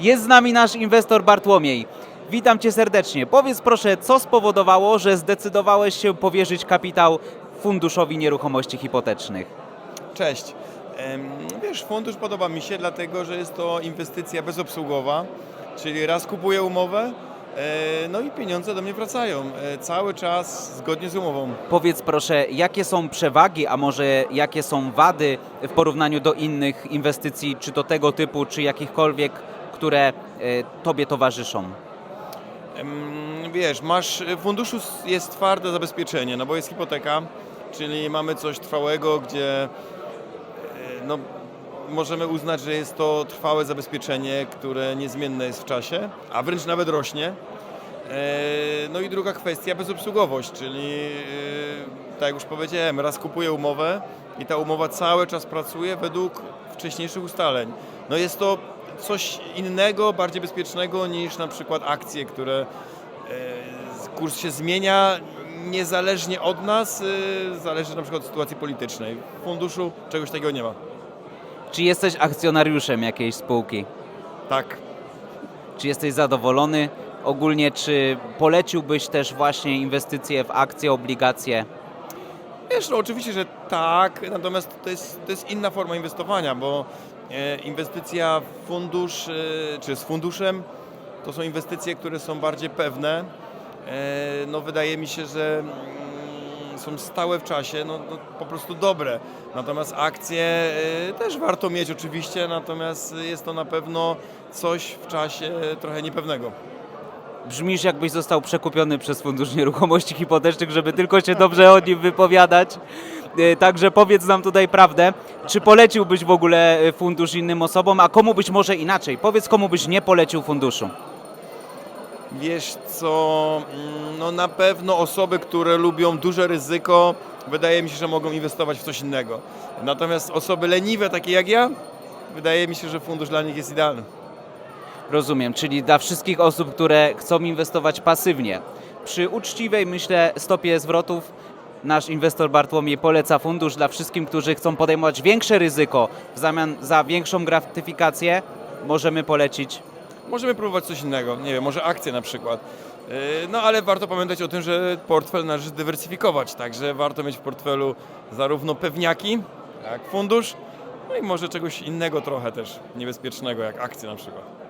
Jest z nami nasz inwestor Bartłomiej. Witam Cię serdecznie. Powiedz proszę, co spowodowało, że zdecydowałeś się powierzyć kapitał Funduszowi Nieruchomości Hipotecznych? Cześć. Wiesz, fundusz podoba mi się, dlatego że jest to inwestycja bezobsługowa, czyli raz kupuję umowę, e, no i pieniądze do mnie wracają e, cały czas zgodnie z umową. Powiedz proszę, jakie są przewagi, a może jakie są wady w porównaniu do innych inwestycji, czy to tego typu, czy jakichkolwiek, które e, Tobie towarzyszą? Wiesz, masz w funduszu jest twarde zabezpieczenie, no bo jest hipoteka, czyli mamy coś trwałego, gdzie e, no, możemy uznać, że jest to trwałe zabezpieczenie, które niezmienne jest w czasie, a wręcz nawet rośnie. E, No i druga kwestia, bezobsługowość, czyli e, tak jak już powiedziałem, raz kupuję umowę i ta umowa cały czas pracuje według wcześniejszych ustaleń. No jest to coś innego, bardziej bezpiecznego niż na przykład akcje, które e, kurs się zmienia niezależnie od nas, e, zależy na przykład od sytuacji politycznej. W funduszu czegoś takiego nie ma. Czy jesteś akcjonariuszem jakiejś spółki? Tak. Czy jesteś zadowolony? Ogólnie, czy poleciłbyś też właśnie inwestycje w akcje, obligacje? Wiesz, no oczywiście, że tak, natomiast to jest, to jest inna forma inwestowania, bo inwestycja w fundusz, e, czy z funduszem, to są inwestycje, które są bardziej pewne. E, no wydaje mi się, że mm, są stałe w czasie, no, no po prostu dobre. Natomiast akcje e, też warto mieć oczywiście, natomiast jest to na pewno coś w czasie trochę niepewnego. Brzmisz jakbyś został przekupiony przez Fundusz Nieruchomości Hipotecznych, żeby tylko się dobrze o nim wypowiadać. E, Także powiedz nam tutaj prawdę. Czy poleciłbyś w ogóle e, fundusz innym osobom, a komu być może inaczej? Powiedz, komu byś nie polecił funduszu. Wiesz co, mm, no na pewno osoby, które lubią duże ryzyko, wydaje mi się, że mogą inwestować w coś innego. Natomiast osoby leniwe, takie jak ja, wydaje mi się, że fundusz dla nich jest idealny. Rozumiem, czyli dla wszystkich osób, które chcą inwestować pasywnie. Przy uczciwej, myślę, stopie zwrotów nasz inwestor Bartłomiej poleca fundusz dla wszystkim, którzy chcą podejmować większe ryzyko w zamian za większą gratyfikację. Możemy polecić Możemy próbować coś innego, nie wiem, może akcje na przykład. Yy, No ale warto pamiętać o tym, że portfel należy dywersyfikować, także warto mieć w portfelu zarówno pewniaki, jak fundusz, no i może czegoś innego trochę też niebezpiecznego, jak akcje na przykład.